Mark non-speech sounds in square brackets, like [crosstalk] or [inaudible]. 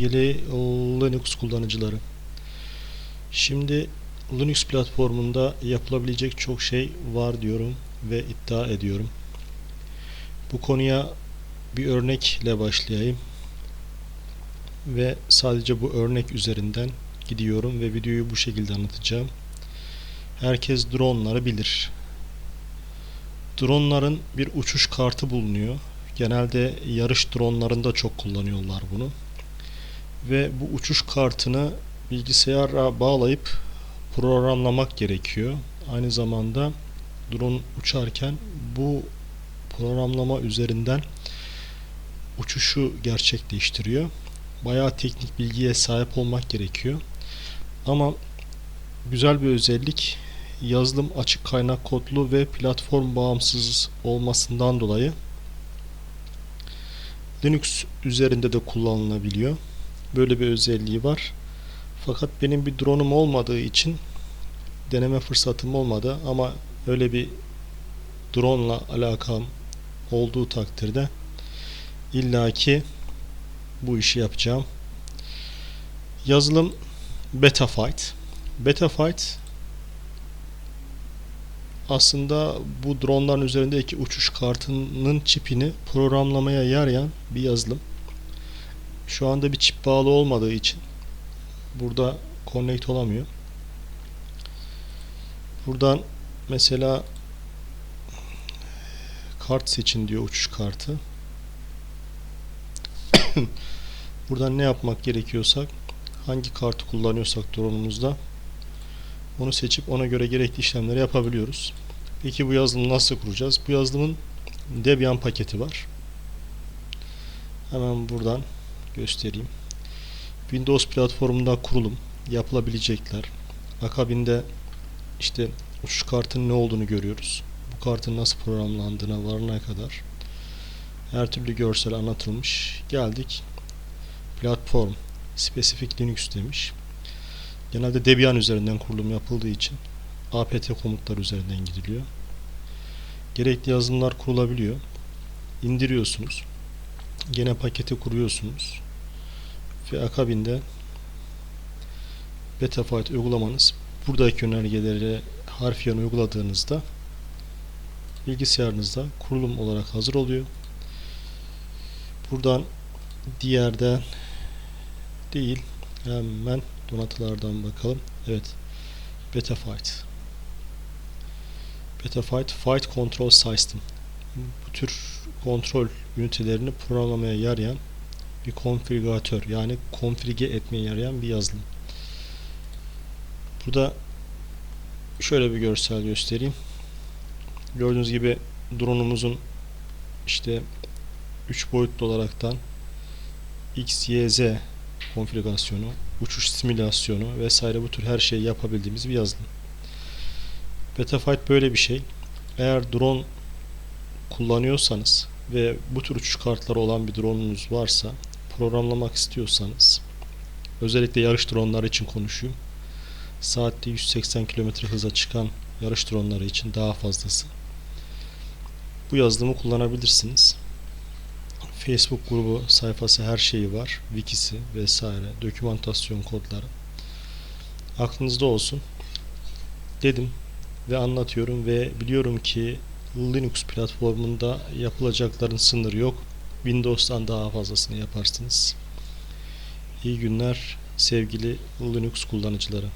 sevgili Linux kullanıcıları. Şimdi Linux platformunda yapılabilecek çok şey var diyorum ve iddia ediyorum. Bu konuya bir örnekle başlayayım. Ve sadece bu örnek üzerinden gidiyorum ve videoyu bu şekilde anlatacağım. Herkes dronları bilir. Dronların bir uçuş kartı bulunuyor. Genelde yarış dronlarında çok kullanıyorlar bunu. Ve bu uçuş kartını bilgisayara bağlayıp programlamak gerekiyor. Aynı zamanda drone uçarken bu programlama üzerinden uçuşu gerçekleştiriyor. Bayağı teknik bilgiye sahip olmak gerekiyor. Ama güzel bir özellik yazılım açık kaynak kodlu ve platform bağımsız olmasından dolayı Linux üzerinde de kullanılabiliyor. Böyle bir özelliği var. Fakat benim bir drone'um olmadığı için deneme fırsatım olmadı ama öyle bir drone'la alakam olduğu takdirde illaki bu işi yapacağım. Yazılım Betafight. Betafight aslında bu dronların üzerindeki uçuş kartının çipini programlamaya yarayan bir yazılım. Şu anda bir çip bağlı olmadığı için burada connect olamıyor. Buradan mesela kart seçin diyor uçuş kartı. [coughs] Buradan ne yapmak gerekiyorsak hangi kartı kullanıyorsak drone'umuzda onu seçip ona göre gerekli işlemleri yapabiliyoruz. Peki bu yazılımı nasıl kuracağız? Bu yazılımın Debian paketi var. Hemen buradan göstereyim. Windows platformunda kurulum yapılabilecekler. Akabinde işte uçuş kartının ne olduğunu görüyoruz. Bu kartın nasıl programlandığına varana kadar her türlü görsel anlatılmış. Geldik. Platform Specific Linux demiş. Genelde Debian üzerinden kurulum yapıldığı için apt komutlar üzerinden gidiliyor. Gerekli yazılımlar kurulabiliyor. İndiriyorsunuz. Gene paketi kuruyorsunuz. Ve akabinde Betaflight uygulamanız buradaki önergeleri harfiyen uyguladığınızda bilgisayarınızda kurulum olarak hazır oluyor. Buradan diğerden değil hemen donatılardan bakalım. Evet. Betafight. Betafight Fight Control System. Bu tür kontrol ünitelerini programlamaya yarayan bir konfigüratör yani konfige etmeye yarayan bir yazılım. Burada şöyle bir görsel göstereyim. Gördüğünüz gibi drone'umuzun işte 3 boyutlu olaraktan X, Y, Z konfigürasyonu, uçuş simülasyonu vesaire bu tür her şeyi yapabildiğimiz bir yazılım. Betafight böyle bir şey. Eğer drone kullanıyorsanız ve bu tür uçuş kartları olan bir drone'unuz varsa programlamak istiyorsanız özellikle yarış dronları için konuşuyorum. Saatte 180 km hıza çıkan yarış dronları için daha fazlası. Bu yazılımı kullanabilirsiniz. Facebook grubu sayfası her şeyi var. Wikisi vesaire. Dokümantasyon kodları. Aklınızda olsun. Dedim ve anlatıyorum ve biliyorum ki Linux platformunda yapılacakların sınırı yok. Windows'tan daha fazlasını yaparsınız. İyi günler sevgili Linux kullanıcıları.